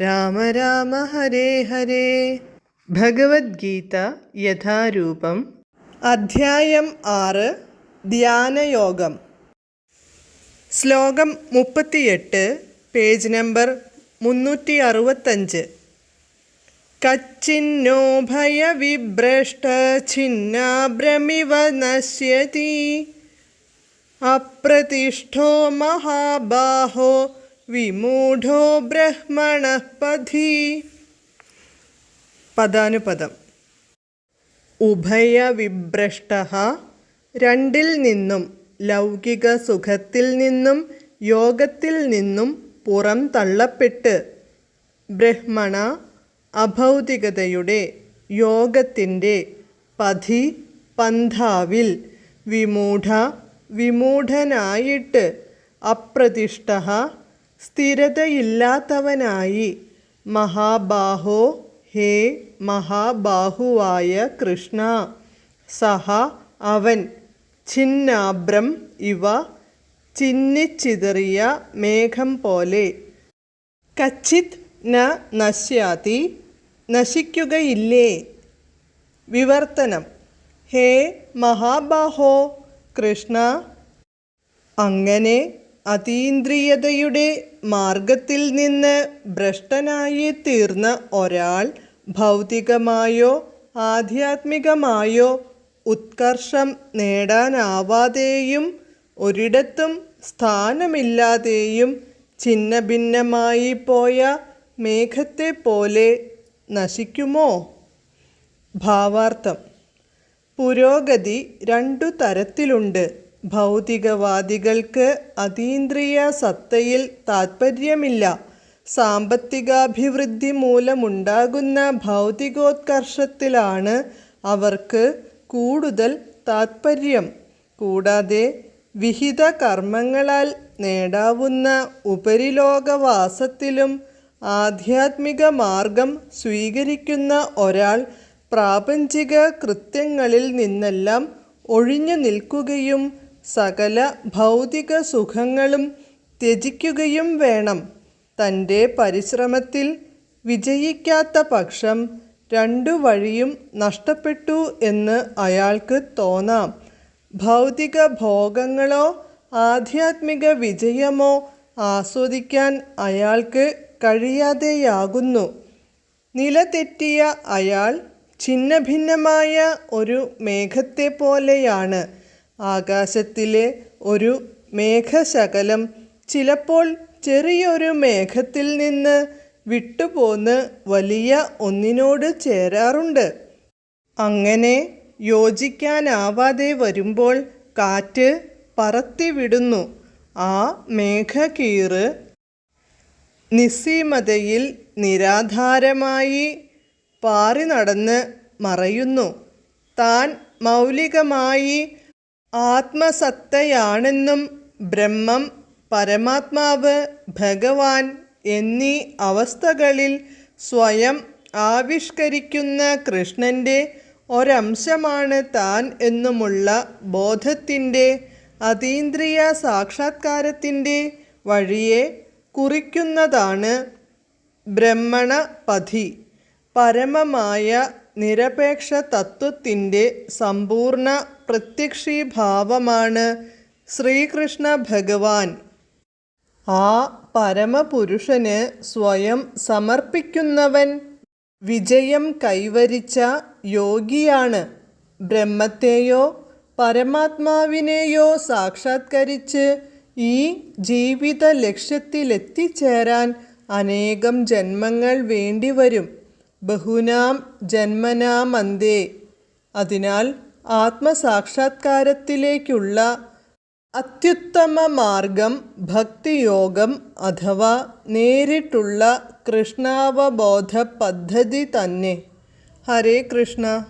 രാമ രാമ ഹരേ ഹരേ. ഭഗവത്ഗീത യഥാരൂപം. അധ്യായം ആറ്. ധ്യാനയോഗം. ശ്ലോകം മുപ്പത്തിയെട്ട് പേജ് നമ്പർ മുന്നൂറ്റി അറുപത്തഞ്ച് കച്ചിന്നോ ഭയവിഭ്രഷ്ട ഛിന്നാഭ്രമിവ നശ്യതി. അപ്രതിഷ്ഠോ മഹാബാഹോ വിമൂഢോ ബ്രഹ്മണ പഥി പദാനുപദം. ഉഭയവിഭ്രഷ്ട രണ്ടിൽ നിന്നും ലൗകിക സുഖത്തിൽ നിന്നും യോഗത്തിൽ നിന്നും പുറം തള്ളപ്പെട്ട് ബ്രഹ്മണ അഭൗതികതയുടെ യോഗത്തിന്റെ പഥി പന്ഥാവിൽ വിമൂഢ വിമൂഢനായിട്ട് അപ്രതിഷ്ഠ സ്ഥിരതയില്ലാത്തവനായി മഹാബാഹോ ഹേ മഹാബാഹുവായ കൃഷ്ണ സഹ അവൻ ഛിന്നാഭ്രം ഇവ ചിന്നിച്ചിതറിയ മേഘം പോലെ. കച്ചിത് ന നശ്യാതി നശിക്കുകയില്ലേ? വിവർത്തനം ഹേ മഹാബാഹോ കൃഷ്ണ അങ്ങനെ അതീന്ദ്രിയതയുടെ മാർഗത്തിൽ നിന്ന് ഭ്രഷ്ടനായി തീർന്ന ഒരാൾ ഭൗതികമായോ ആധ്യാത്മികമായോ ഉത്കർഷം നേടാനാവാതെയും ഒരിടത്തും സ്ഥാനമില്ലാതെയും ഛിന്നഭിന്നമായി പോയ മേഘത്തെ പോലെ നശിക്കുമോ? ഭാവാർത്ഥം. പുരോഗതി രണ്ടു തരത്തിലുണ്ട്. ഭൗതികവാദികൾക്ക് അതീന്ദ്രിയ സത്തയിൽ താൽപ്പര്യമില്ല സാമ്പത്തികാഭിവൃദ്ധി മൂലമുണ്ടാകുന്ന ഭൗതികോത്കർഷത്തിലാണ് അവർക്ക് കൂടുതൽ താൽപ്പര്യം കൂടാതെ വിഹിത കർമ്മങ്ങളാൽ നേടാവുന്ന ഉപരിലോകവാസത്തിലും ആധ്യാത്മിക മാർഗം സ്വീകരിക്കുന്ന ഒരാൾ പ്രാപഞ്ചിക കൃത്യങ്ങളിൽ നിന്നെല്ലാം ഒഴിഞ്ഞു നിൽക്കുകയും സകല ഭൗതിക സുഖങ്ങളും ത്യജിക്കുകയും വേണം. തന്റെ പരിശ്രമത്തിൽ വിജയിക്കാത്ത പക്ഷം രണ്ടു വഴിയും നഷ്ടപ്പെട്ടു എന്ന് അയാൾക്ക് തോന്നാം. ഭൗതിക ഭോഗങ്ങളോ ആധ്യാത്മിക വിജയമോ ആസ്വദിക്കാൻ അയാൾക്ക് കഴിയാതെയാകുന്നു. നിലതെറ്റിയ അയാൾ ഛിന്നഭിന്നമായ ഒരു മേഘത്തെ പോലെയാണ് ആകാശത്തിലെ ഒരു മേഘശകലം ചിലപ്പോൾ ചെറിയൊരു മേഘത്തിൽ നിന്ന് വിട്ടുപോന്ന് വലിയ ഒന്നിനോട് ചേരാറുണ്ട്. അങ്ങനെ യോജിക്കാനാവാതെ വരുമ്പോൾ കാറ്റ് പറത്തിവിടുന്നു. ആ മേഘകീറ് നിസ്സീമതയിൽ നിരാധാരമായി പാറി നടന്ന് മറയുന്നു. താൻ മൗലികമായി ആത്മസത്തയാണെന്നും ബ്രഹ്മം പരമാത്മാവ് ഭഗവാൻ എന്നീ അവസ്ഥകളിൽ സ്വയം ആവിഷ്കരിക്കുന്ന കൃഷ്ണന്റെ ഒരംശമാണ് താൻ എന്നുമുള്ള ബോധത്തിന്റെ അതീന്ദ്രിയ സാക്ഷാത്കാരത്തിന്റെ വഴിയെ കുറിക്കുന്നതാണ് ബ്രഹ്മണപഥി. പരമമായ നിരപേക്ഷ തത്വത്തിന്റെ സമ്പൂർണ പ്രത്യക്ഷീഭാവമാണ് ശ്രീകൃഷ്ണ ഭഗവാൻ. ആ പരമപുരുഷന് സ്വയം സമർപ്പിക്കുന്നവൻ വിജയം കൈവരിച്ച യോഗിയാണ്. ബ്രഹ്മത്തെയോ പരമാത്മാവിനെയോ സാക്ഷാത്കരിച്ച് ഈ ജീവിത ലക്ഷ്യത്തിലെത്തിച്ചേരാൻ അനേകം ജന്മങ്ങൾ വേണ്ടിവരും. ബഹുനാം ജന്മനാമന്തേ. അതിനാൽ ആത്മസാക്ഷാത്കാരത്തിലേക്കുള്ള അത്യുത്തമ മാർഗം ഭക്തിയോഗം അഥവാ നേരിട്ടുള്ള കൃഷ്ണാവബോധ പദ്ധതി തന്നെ. ഹരേ കൃഷ്ണ.